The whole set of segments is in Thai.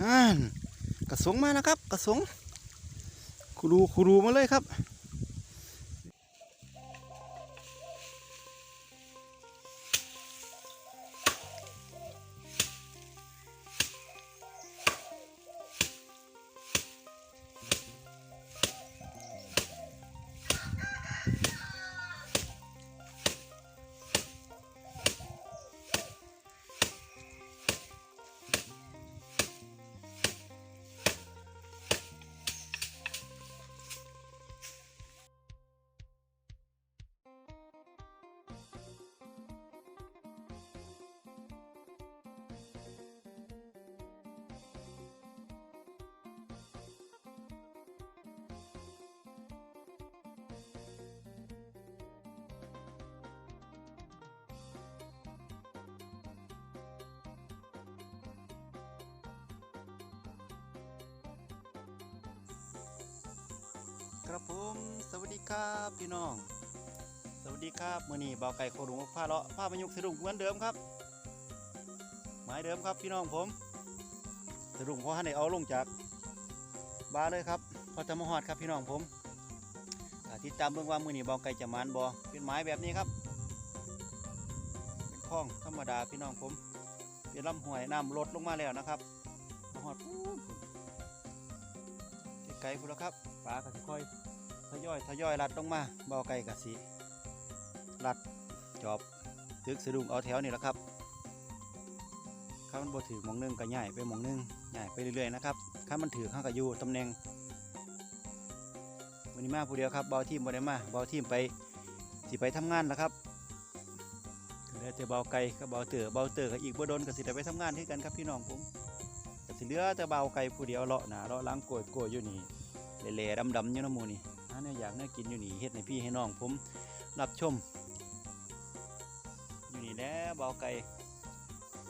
อ่ากระสงมานะครับ กระสงคูรูคูรูมาเลยครับ ครับผมสวัสดีครับพี่น้อง สวัสดีครับมื่อนี้เบาไก่โคดุงผ้าเลาะผ้าประยุกสะดุ้งเหมือนเดิมครับหมายเดิมครับพี่น้องผมสะดุ้งเพราะให้เอาลงจากบาเลยครับพอจะมาหอดครับพี่น้องผมติดตามเบื้องว่ามื่อนี้เบาไก่จะมานบอเป็นไม้แบบนี้ครับเป็นคลองธรรมดาพี่น้องผมเป็นลำห้วยน้ำลดลงมาแล้วนะครับมาหอดไกลๆพุ่นแล้วครับ ปลาก็สิค่อยทยอยทยอยลัดลงมาเบาไก่กะสีลัดจอบตึกสะดุ้งเอาแถวนี่แหละครับถ้ามันบ่ถือหมองหนึงก็ย่ายไปหมองหนึงย่ายไปเรื่อยๆนะครับถ้ามันถือข้างก็อยู่ตำแหน่งวันนี้มาผู้เดียวครับเบาทีมบ่ได้มาเบาทีมไปสิไปทำงานแล้วครับเหลือแต่เบาไก่กับเบาเต๋อเบาเต๋อกับอีกบ่โดนก็สิไปทำงานที่กันครับพี่น้องผมก็สิเหลือแต่เบาไก่ผู้เดียวเลาะหนาเลาะล้างโกยโกยอยู่นี่ เละๆดำๆอยู่น้ำมูนี่หาเนี่อยากเนี่ยกินอยู่นี่เฮ็ดให้พี่ให้น้องผมรับชม อยู่นี่แหล้วเบาไก่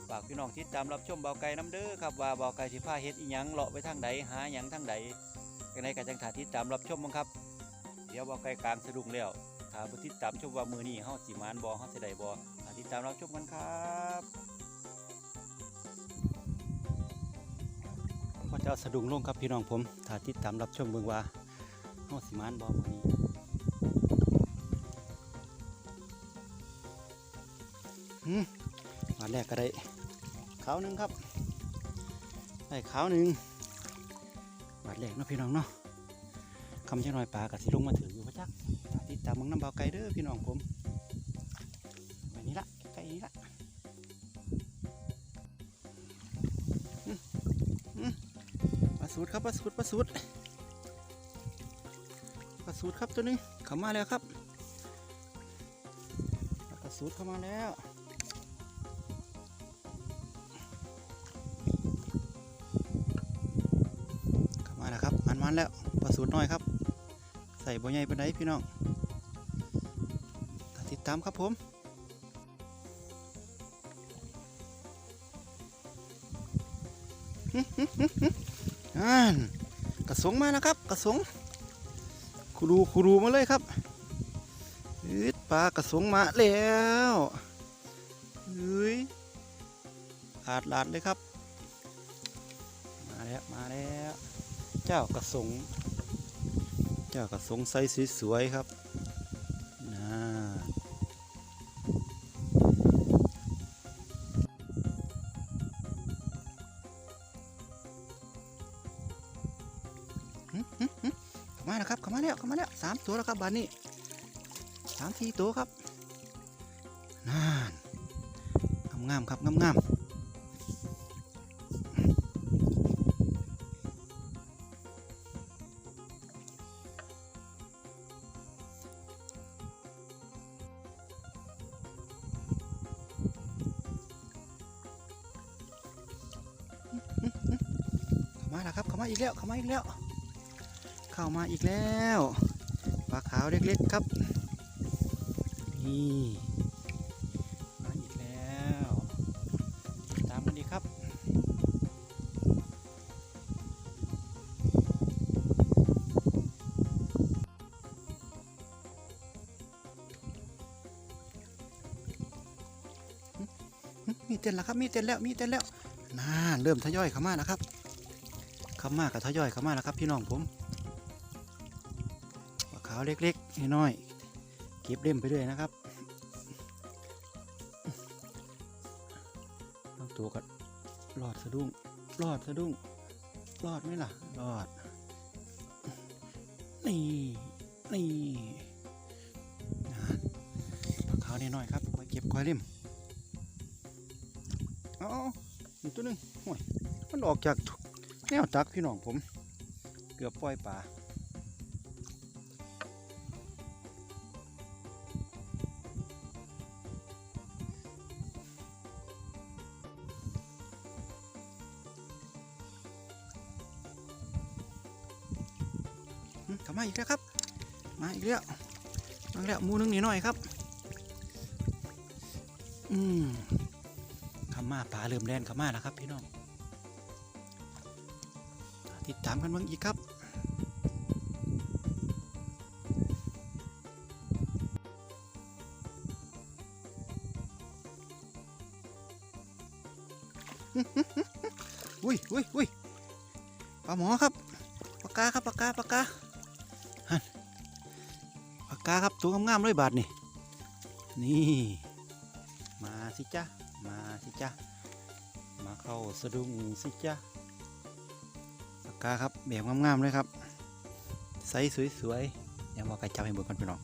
ฝากพี่น้องติดตามรับชมเบาไก่น้ำเด้อครับว่าเบาไก่สิพาเฮ็ดอีหยังเลาะไปทางใดหาหยังทางใดกันในกจังถาติดตามรับชมมั้งครับ เดี๋ยวเบาไก่กลางสะดุ้งแล้วถ้าบ่ติดตามชมว่ามือนี้เฮาสิมานบ่เฮาสิได้บ่ถ้าติดตามรับชมกันครับ พระเจ้าสะดุ้งลงครับพี่น้องผมถ้าติดตามรับชมเบิ่งว่าเฮาสิมานบ่มื้อนี้อืมมาแรกก็ได้ขาวหนึ่งครับได้ขาวหนึ่งบาดแรกเนาะพี่น้องเนาะคำเช่นน้อยปลากับสิลงมาถืออยู่พระจักถ้าติดตามมึงน้ำเบาไก่เด้อพี่น้องผม ครับปลาสูดปลาสูดปลาสูดครับตัวนึงเข้ามาแล้วครับปลาสูดเข้ามาแล้วเข้ามาแล้วครับมันมันแล้วปลาสูตรน้อยครับ ใส่บ่ใหญ่ปานใดพี่น้องติดตามครับผม อ่นกระสงมานะครับ กระสงคูรูคูรูมาเลยครับอืดปลากระสงมาแล้วเฮ้ยอาดลาดเลยครับ มาแล้วมาแล้ว เจ้ากระสง เจ้ากระสงไซส์สวยๆครับ ตัวแล้วครับบานนี้สามสี่ตัวครับน่านงามๆครับงามๆเข้ามาแล้วครับเข้ามาอีกแล้วเข้ามาอีกแล้ว เข้ามาอีกแล้วาขาวเล็กๆครับ นี่มาอีกแล้ว ตามกันดีครับมีเต้นแล้วครับมีเต้นแล้วมีเต้นแล้วน่าเริ่มทยอยเข้ามาแล้วครับเข้ามากับทยอยเข้ามาแล้วครับพี่น้องผมาขาวเล็กๆน้อยๆเก็บเล่มไปเรื่อยนะครับบางตัวก็รอดสะดุ้งรอดสะดุ้งรอดไหมล่ะรอด นี่นี่นะปลาขาวน้อยๆครับไว้เก็บควายเล่มเอาอาอีกตัวหนึงโอ้ยมันออกจากแนวตักพี่น้องผม เกือบปล่อยปลา อีกแล้วครับ มาอีกแล้วมาแล้วมูนึงนิดหน่อยครับ อืมขำมาปลาเริ่มแล่นขำมาแล้วครับพี่น้อง ติดตามกันบ้างอีกครับอุ้ยอุ้ยอุ้ยปลาหมอครับปากกาครับปากกาปากกา ตัวงามๆเลยบาทนี่นี่ มาสิจ้ามาสิจ้ามาเข้าสะดุ้งสิจ้าปากกาครับแบบงามๆเลยครับใส่สวยๆยังว่าไก่จับให้เบิกกันพี่น้อง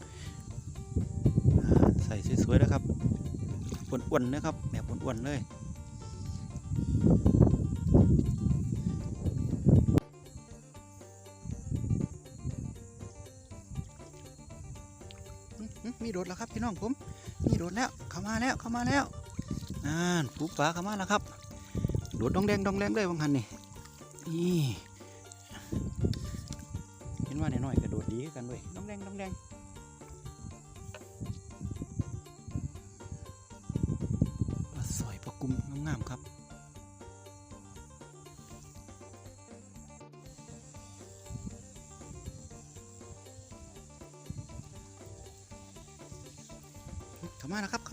ใส่สวยๆนะครับอ้วนๆนะครับแบบอ้วนๆเลย โดดแล้วครับพี่น้องผมนี่โดดแล้วเข้ามาแล้วเข้ามาแล้วอ่านปูปลาเข้ามาแล้วครับ โดดดองแดงดองแดงเลยบางคันนี่นี่เห็นว่าน้อยๆกระโดดดีกันด้วยดองแดงดองแดง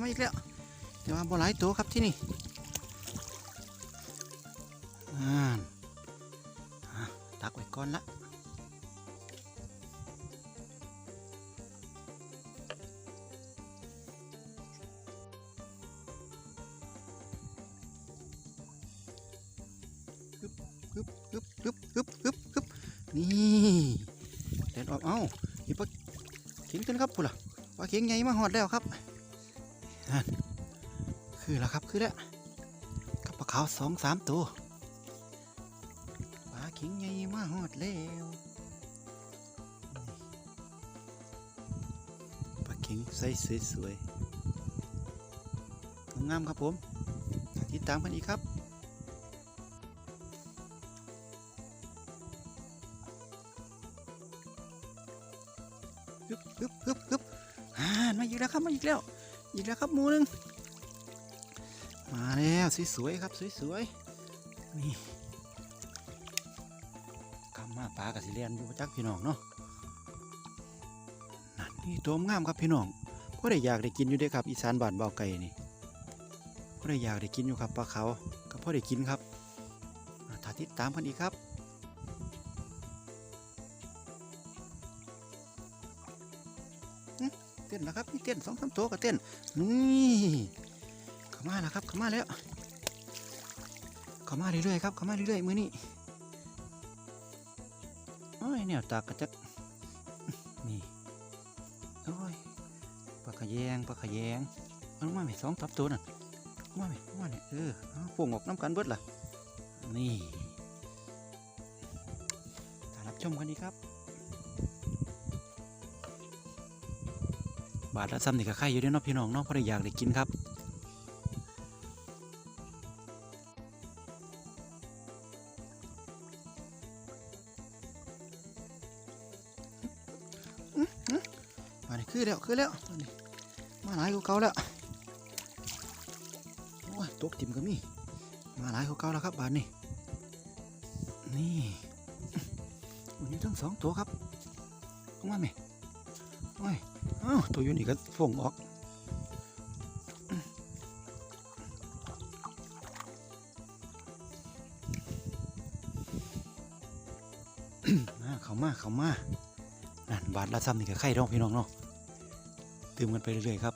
อีกแล้วแต่ว่าบ่หลายตัวครับที่นี่อ่าอะตักไว้ก่อนละฮึบฮึบฮึบฮึบฮึบฮึบนี่เดินออกเอ้าอีปลาเข็งกันครับพุ่ล่ะปลาเข็งใหญ่มาหอดแล้วครับ คือแล้วครับคือแล้วกับปลาขาวสองสามตัวปลาเข็งใหญ่มาหอดแล้วปลาเข็งใสสวยๆงามๆครับผมติดตามกันอีกครับฮึบฮึบฮึบฮึบอ่ามาอีกแล้วครับมาอีกแล้ว อีกแล้วครับหมูหนึง มาแล้วสวยๆครับสวยๆนี่กำมาปลากับสิเลียนอยู่จักพี่น้องเนาะนั่นนี่ตัวงามครับพี่น้องก็ได้อยากได้กินอยู่เด้อครับอีสานบ้านเบาไก่นี่ก็ได้อยากได้กินอยู่ครับปลาเขาก็พอได้กินครับอาถ้าติดตามกันอีกครับเต้นนะครับนี่เต้นสองสามตัวก็เต้นนี่ เข้ามาแล้วครับเข้ามาแล้วเข้ามาเรื่อยๆครับเข้ามาเรื่อยๆมือนี้โอ้ยแนวตากกระจักนี่โอ้ยปลาขะแยงปลาขะแยงเอามาไหมสองทับตัวน่ะมาไหมมาเนี่ยเออเอาโป่งออกน้ำกันเบิดล่ะนี่ถ้ารับชมกันดีครับ บาทละซ้ำนี่ก็ไข่อยู่ด้อเนาะพี่น้องเนาะเพราะได้อยากได้กินครับ คือแล้วมาหลายกูเก่าแล้วโอ้ยตกติ่มก็มีมาหลายกูเก่าแล้วครับบานนี่นี่วันนี้ทั้งสองตัวครับต้องมาไหมโอ้ยตัวอยู่นี่ก็ฟงออกเขามาเขามานั่นบาดละซ้ำนี่ก็ไข่ร้องพี่น้องเนาะ ตื่มกันไปเรื่อยๆครับ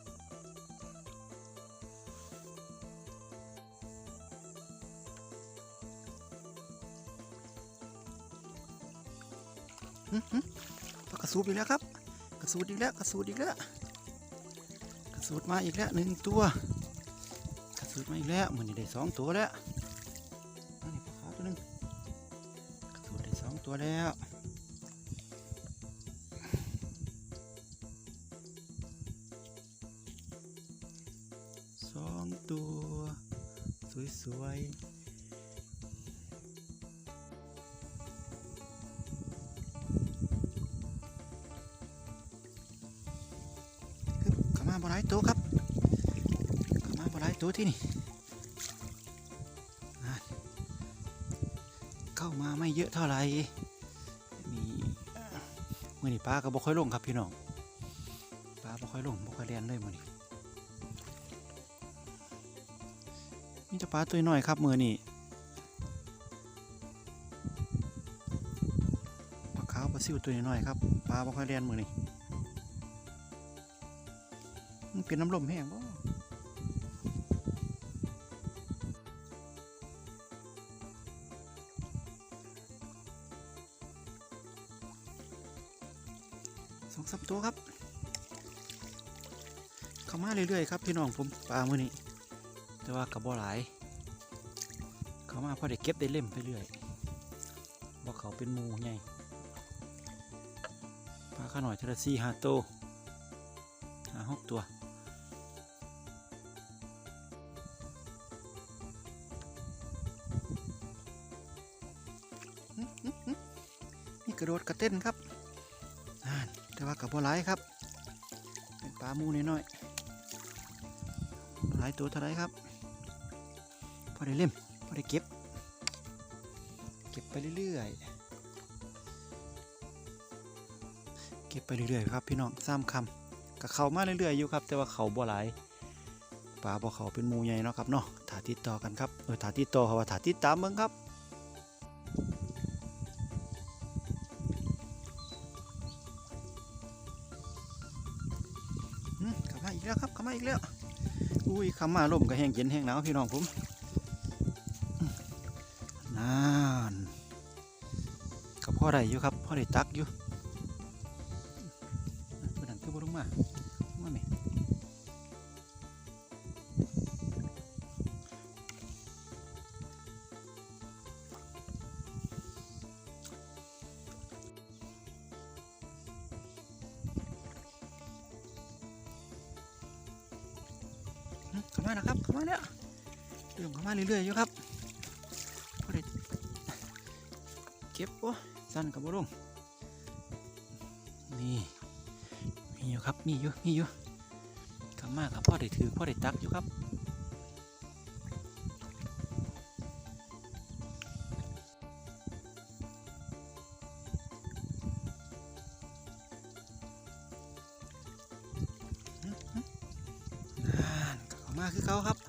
หึหึปลากระสูบอีกแล้วครับ กระสูดอีกแล้ว กระสูดอีกแล้ว กระสูดมาอีกแล้วหนึ่งตัว กระสูดมาอีกแล้วมันนี่ได้สองตัวแล้วอันนี้ปลาขาวตัวหนึงกระสูดได้สองตัวแล้ว ที่นี่เข้ามาไม่เยอะเท่าไหร่มีมือนี้ปลาก็บ่ค่อยลงครับพี่น้องปลาบ่ค่อยลงบ่ค่อยเรียนเลยมือนี้มีแต่ปลาตัวน้อยครับมือนี้ปลาขาวปลาซิวตัวน้อยครับปลาบ่ค่อยเรียนมือนี้มันเป็นน้ำลมแห้งบ่ รื่อยๆครับพี่น้องผมปลามือนี้ แต่ว่ากับบ่หลาย เขามาพอได้เก็บได้เล่มไปเรื่อยบ่เขาเป็นมูไงปลาข้าหน่อยเทละสี่ห้าตัวห้าหกตัวนี่กระโดดกระเต้นครับแต่ว่ากับบัวไหลายครับเป็นปลามูน้อยๆ ลายตัวเท่าไรครับ พอได้เล่ม พอได้เก็บ เก็บไปเรื่อยๆ เก็บไปเรื่อยๆครับพี่น้องซ้ำคำกับเขามาเรื่อยๆอยู่ครับ แต่ว่าเขาบัวไหลายปลาบ่เขาเป็นมูใหญ่เนาะครับเนาะถาติดต่อกันครับเออถาติดต่อเขาว่าถาติดตามเมืองครับ อุ้ยข้ามาลมก็แห้งเย็นแห้งหนาวพี่น้องผมนานก็พ่อได้อยู่ครับพ่อได้ตักอยู่เพื่อนนคือบ่ลงมา เริ่มเข้ามาเรื่อยๆอยู่ครับพ่อได้เก็บโอ้สั้นกับบ่ลงนี่มีอยู่ครับมีอยู่มีอยู่เข้ามาครับพ่อได้ถือพ่อได้ตักอยู่ครับอ่านเข้ามาคือเขาครับ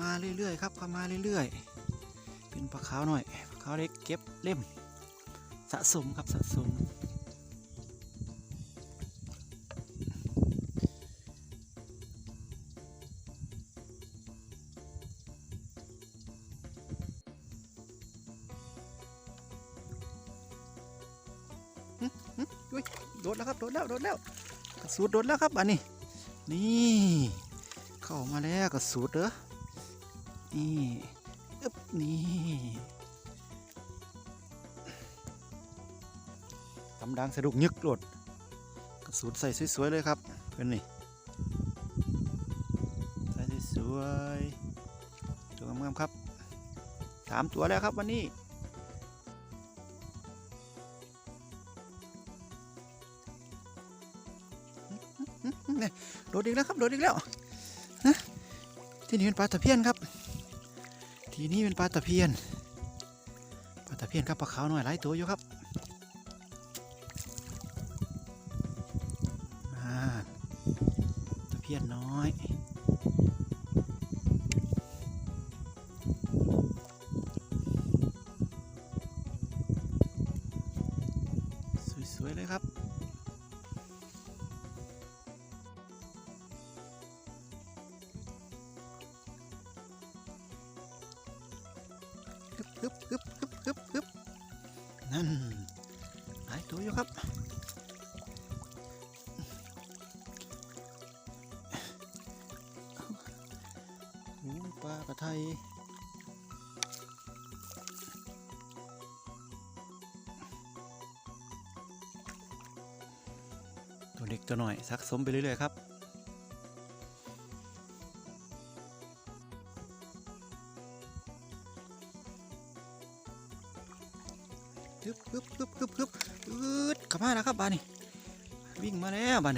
มาเรื่อยๆครับเข้ามาเรื่อยๆ เป็นปลาขาวหน่อยปลาขาวเล็กเก็บเล่ม สะสมครับสะสมอุ้ยโดดแล้วครับ โดดแล้ว โดดแล้วกระสูดโดดแล้วครับอันนี้ นี่ เข้ามาแล้วกระสูดเด้อ นี่อึ๊บนี่ตำดังสะดุกยึกโลดกระสูดใส่สวยๆเลยครับเพื่อนนี่ใส่สวยๆตัวงามๆครับสามตัวแล้วครับวันนี้นี่ยโดดอีกแล้วครับโดดอีกแล้วนะที่นี่เป็นปลาตะเพียนครับ ทีนี้เป็นปลาตะเพียน ปลาตะเพียนครับปลาขาวหน่อยหลายตัวอยู่ครับ ฮึบฮึบฮึบฮึบฮึบนั่นหลายตัวอยู่ครับโอ้ปลากระไทยตัวเล็กตัวหน่อยสักสมไปเรื่อยๆครับ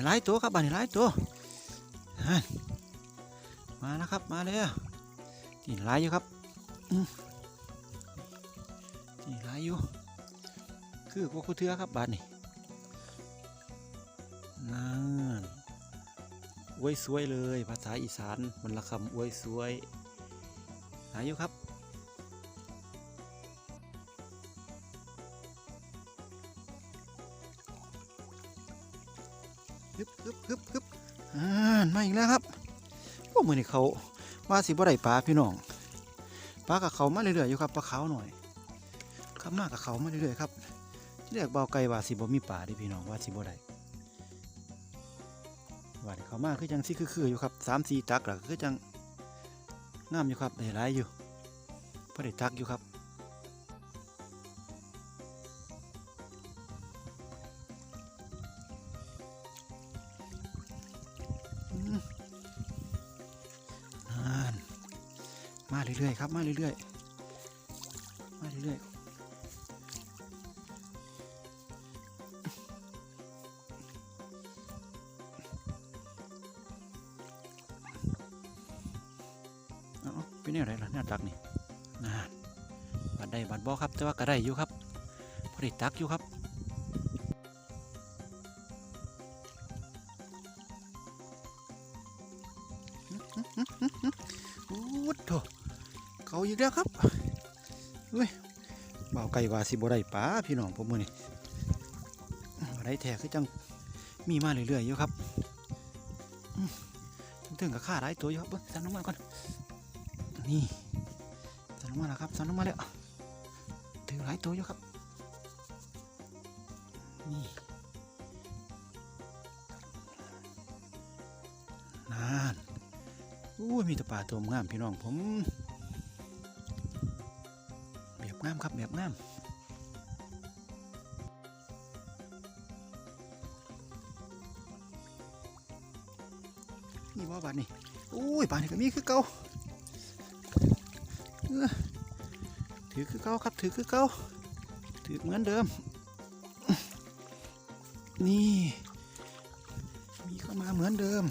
นนี่หลายตัวครับบานนี่หลายตัวมาแล้วครับมาแล้วนี่หลายอยู่ครับนี่หลายอยู่คือพวกคูเทือครับบานนี่นั่นอวยสวยเลย ภาษาอีสานมันละคำอวยสวยหลายอยู่ครับ มาอีกแล้วครับพวกมือนี่เขาว่าสิบ่ได้ปลาพี่น้องปลากับเขามาเรื่อยๆอยู่ครับปลาขาวหน่อยขับมากับเขามาเรื่อยๆครับที่แรกเบาไก่ว่าสิบ่มีปลาดิพี่น้องว่าสิบ่ได้ว่าเขามาคือจังสิคือๆอยู่ครับสามสี่ตักหลักคือจังงามอยู่ครับได้หลายอยู่พอได้ตักอยู่ครับ มาเรื่อยๆครับมาเรื่อยๆมาเรื่อยๆเอาเป็นแนวไรล่ะแนวตักนี่นั่นบัดได้บัดบ่ครับ แต่ว่าก็ได้อยู่ครับพอได้ตักอยู่ครับ แล้วครับเฮ้ยบ่าวไก่วาสิบได้ปลาพี่น้องผมมือนี่บ่ได้แท้คือจังมีมาเรื่อยๆอยู่ครับอืมถึงกับข้าหลายตัวอยู่ครับเบิ้งสันลงมาก่อนนี่สันลงมาแล้วครับสันลงมาแล้วถือหลายตัวอยู่ครับนี่นานอู้มีแต่ปลาตัวงามพี่น้องผม งามครับแบบงามนี่ว่าบานนี่อู้ยบานนี่ก็มีคือเก่าถือคือเก่าครับถือคือเก่าถือเหมือนเดิม นี่ มีเข้ามาเหมือนเดิม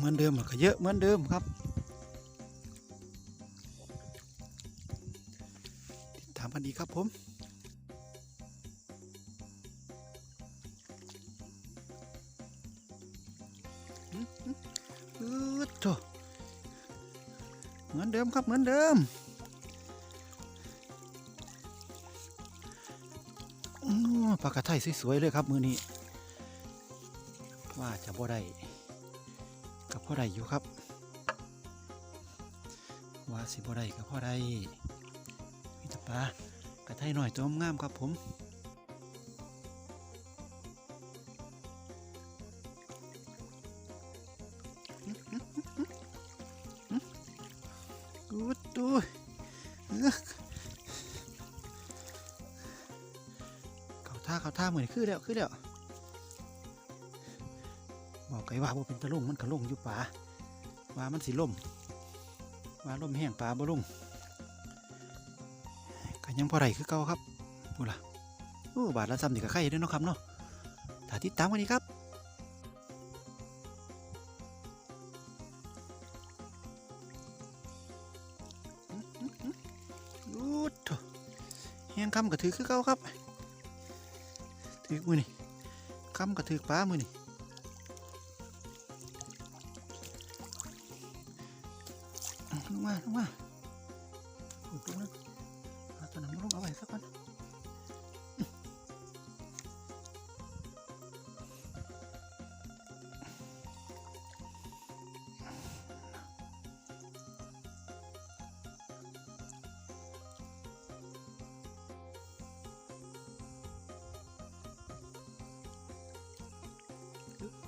เหมือนเดิมก็เยอะเหมือนเดิมครับติดตามกันดีครับผมอือโถเหมือนเดิมครับเหมือนเดิมปลากระไทยสวยๆเลยครับ มือนี้ ว่าจะบ่ได้ อใดอยู่ครับ ว่าสิพ่อใดกับพ่อใดมีแต่ปลากระไทยหน่อยตัวงามครับผมดูดูเอ้เขาท่าเขาท่าเหมือนคือแล้วคือแล้ว บอกไก่ว่าบ่เป็นตะลุ่งมันก็ลงอยู่ป่าว่ามันสิล่มว่าล่มแห้งป่าบ่ลงก็ยังพอไรคือเก่าครับพูล่ะโอ้บาทละซ้ำนี่ก็ไข่เด้อเนาะครับเนาะถ้าติดตามกันนี้ครับดูดโถแห้งคำก็ถือคือเก่าครับถือมือนี่คำก็ถือปลามือนี่ มาถูกตรงนั้นหาตัวนั้นลงเอาไว้สักวัน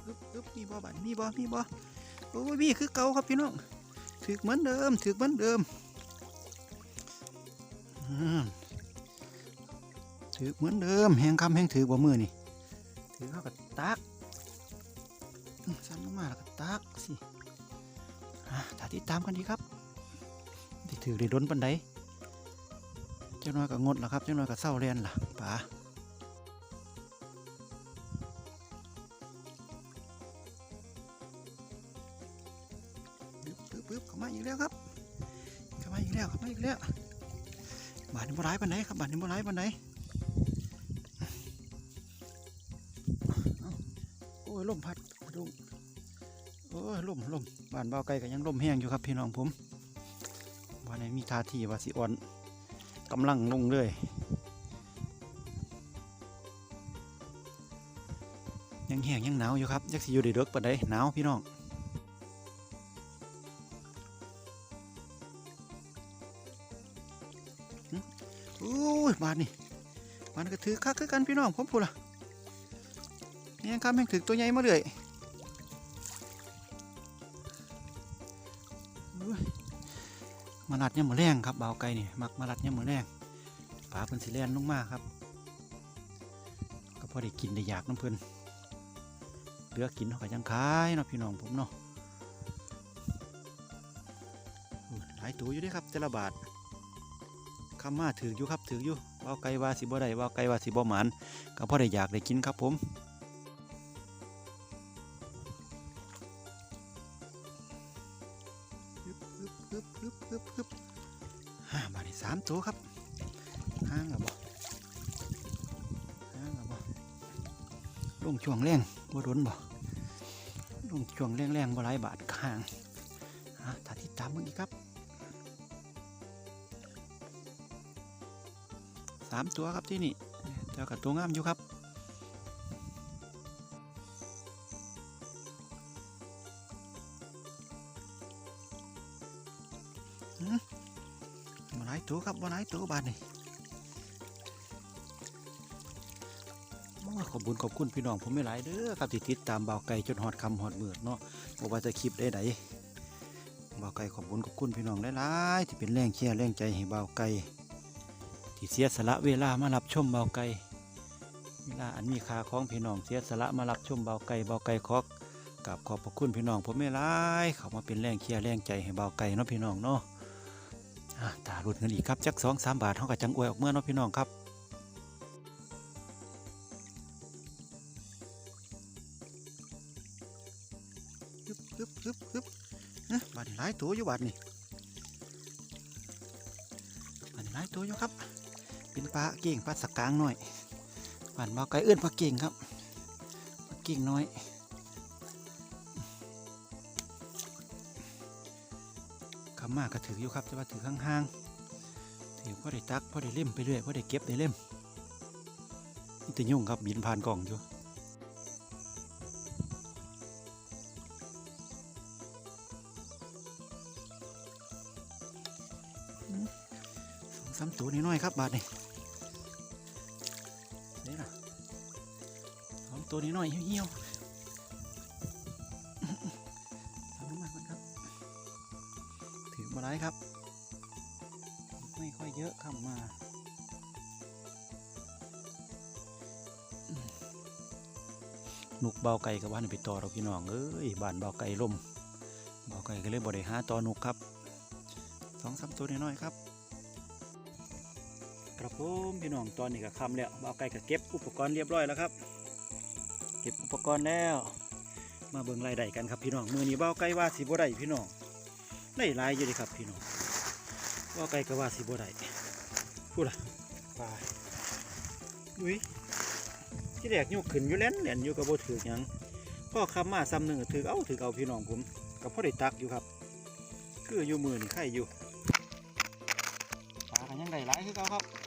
อึ๊บอึ๊บมีบ่บันมีบ่มีบ่โอ้ยมีคือเก่าครับพี่น้อง ถือเหมือนเดิมถือเหมือนเดิมถือเหมือนเดิมแหงคำแหงถือบ่มือนี่ถือเข้ากับตักอืมซ้ำลงมาแล้วก็ตักสิอะถ้าติดตามกันดีครับถือได้ดนปันใดเจ้าน้อยก็งดแล้วครับเจ้าน้อยก็เศร้าเรียนล่ะป๋า นี่บ่ร้ายปานไหนโอ้ยลมพัดลมโอ้ยลมลมบ้านเบาไกลก็ยังลมแห้งอยู่ครับพี่น้องผมบ้านนี้มีท่าทีว่าสิอ่อนกำลังลงเลยยังแห้งยังหนาวอยู่ครับยักสิอยู่ได้เด็กปานใดหนาวพี่น้อง อ้ยบาดนี่บาดนก็ถือคักคือกันพี่น้องผมพูดละยังคำแม่งถือตัวใหญ่มาเลยมาลัดเนี่ยมมือแรงครับเบาไก่นี่มักมาลัดเนี่ยมมือแรงปลาเพิ่นสิแลนลงมาครับ ก็พอได้กินได้อยากน้ำเพิ่นเหลือกินเขาก็ยังขายเนาะพี่น้องผมเนาะหลายตัวอยู่ด้วยครับแต่ละบาท คำมาถืออยู่ครับถืออยู่เบาไก่ว่าสิบ่ได้เบาไก่ว่าสิบ่หมานก็พอได้อยากได้กินครับผมปึ๊บฮึบฮึบฮึบฮึบฮึบฮ่าบาดนี้สามตัวครับห้างอะบ่ห้างอะบ่ลงช่วงแรงบ่โดนบ่ลงช่วงแรงแรงบ่หลายบาทข้างฮะถ้าติดตามมึงอีกครับ สามตัวครับที่นี่เจ้ากับตัวงามอยู่ครับมมาหลายตัวครับมาหลายตัวบาทนี่ขอบคุญขอบคุณพี่น้องผมไม่หลายเด้อครับที่ติดตามบ่าวไก่จนหอดคำหอดเมือดเนาะบอกว่าจะคลิปได้ไหนบ่าวไก่ขอบคุญขอบคุณพี่น้องหลายๆที่เป็นแรงเชียร์แรงใจให้บ่าวไก่ ที่เสียสละเวลามารับชมเบาไก่เวลาอันมีค่าของพี่น้องเสียสละมารับชมเบาไก่เบาไก่คอกกับขอบพระคุณพี่น้องผมไม่ร้ายเขามาเป็นแรงเชียร์แรงใจให้เบาไก่เนาะพี่น้องเนาะตาหลุดเงินอีกครับจักสองสามบาทเท่ากับจังอวยออกเมื่อเนาะพี่น้องครับปึ๊บปึ๊บปึ๊บปึ๊บนะบาทนี่หลายตัวอยู่บาทนี่บาทนี่หลายตัวอยู่ครับ เป็นปลาเก่งปลาสกกางหน่อยหวานเบาไก่เอื้อนปลาเก่งครับปลาเก่งน้อยขามากก็ถืออยู่ครับแต่ว่าถือห่างๆถือพอได้ตักพอได้เล่มไปเรื่อยพอได้เก็บได้เล่มนี่ต่ยุ่งครับบินผ่านกล่องอยู่ ตัวน้อยครับบาทนี่นี่ล่ะสองตัวน้อยเหี่ยวๆทำลงมาก่อนครับ ถือมาไรครับ ไม่ค่อยเยอะครับมาอืมนกเบาไก่กับบ้านไปต่อเราพี่น้องเอ้ยบ้านเบาไก่ล่มเบาไก่ก็เลยบ่ได้หาต่อนุกครับสองสามตัวน้อยๆครับ ครับผมพี่น้องตอนนี้ก็คำแล้วเบาไก่ก็เก็บอุปกรณ์เรียบร้อยแล้วครับ เก็บอุปกรณ์แล้ว มาเบิ่งรายได้กันครับพี่น้องมือนี้เบาไก่ว่าสิบ่ได้พี่น้องได้หลายอยู่เดีครับพี่น้องเบาไก่ก็ว่าสิบ่ได้พูดล่ะไปอุ้ยที่แรกยกขึ้นอยู่แล่นแล่นอยู่กับบ่ถือกหยังพ่อคำมาซ้ำหนึ่งก็ถือเอาถือเอาพี่น้องผมกับพ่อได้ตักอยู่ครับ คืออยู่มือนี่ไข่อยู่ปลากันยังได้หลายคือเก่าครับนี่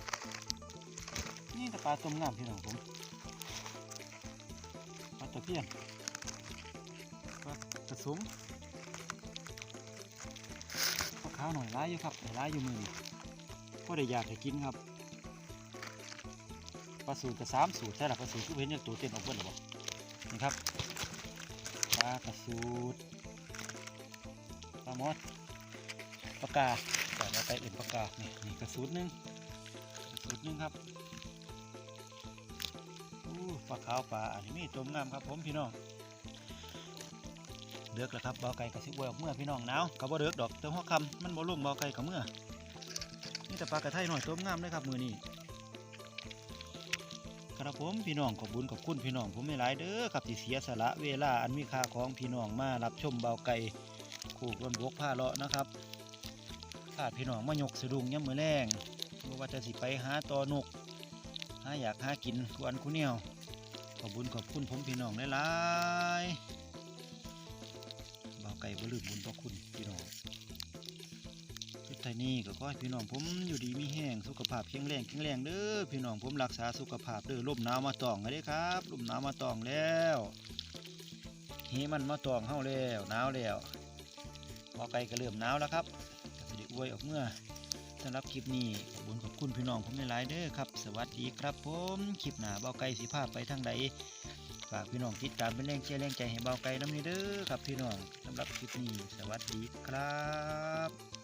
แต่ปลาต้มงามพี่น้องผมปลาตะเพียนปลากระสุงปลาขาวหน่อยร้ายอยู่ครับร้ายอยู่มือนี่ก็ได้อยากให้กินครับปลาสูตรกับสามสูตรใช่หรือปลาสูตรทุกเห็นอย่างตัวเต้นออกเบิ้ลหรือเปล่านี่ครับปลากระสูดปลาหมดปลากาแต่เราไปอื่นปลากานี่นี่กระสูดหนึงกระสูดหนึงครับ ปลาขาวปลาอันนี้มีตัวงามครับผมพี่น้องเลือกแล้วครับเบาไก่กระสิบวยออกเมื่อพี่น้องหนาวกับบ่เลือกดอกเติมหัวคำมันบ่ลงเบาไก่กับเมื่อนี่แต่ปลากระไทยหน่อยตัวงามเลยครับมือนี้ครับผมพี่น้องขอบุญขอบคุณพี่น้องผมไม่หลายเด้อครับที่เสียสละเวลาอันมีค่าของพี่น้องมารับชมเบาไก่คู่รนบกผ้าเลาะนะครับถ้าพี่น้องมายกสะดุงย่ำมือแรงบ่ว่าจะสิไปหาตอนกหาอยากหากินควันคุเหนียว อบคุญขอบคุณผมพี่น้องหลายๆเบาไก่บ่ลืมบุญพระคุณพี่น้องคลิปไทยนี่ก็ขอให้พี่น้องผมอยู่ดีมีแห้งสุขภาพแข็งแรงแข็งแรงเด้อพี่น้องผมรักษาสุขภาพเด้อลมหนาวมาตองกันเด้อครับลมหนาวมาตองแล้วเฮมันมาตองเฮาแล้วหนาวแล้วพอไก่ก็เริ่มหนาวแล้วครับก็สิได้อวยออกเมื่อ สำหรับคลิปนี้ขอบคุณขอบคุณพี่น้องผมหลายเด้อครับ สวัสดีครับผมคลิปหน้าเบาไก่สีภาพไปทางใดฝากพี่น้องติดตามเป็นแรงเชียร์แรงใจให้เบาไก่น้ำนี้เด้อครับพี่น้องสำหรับคลิปนี้ สวัสดีครับ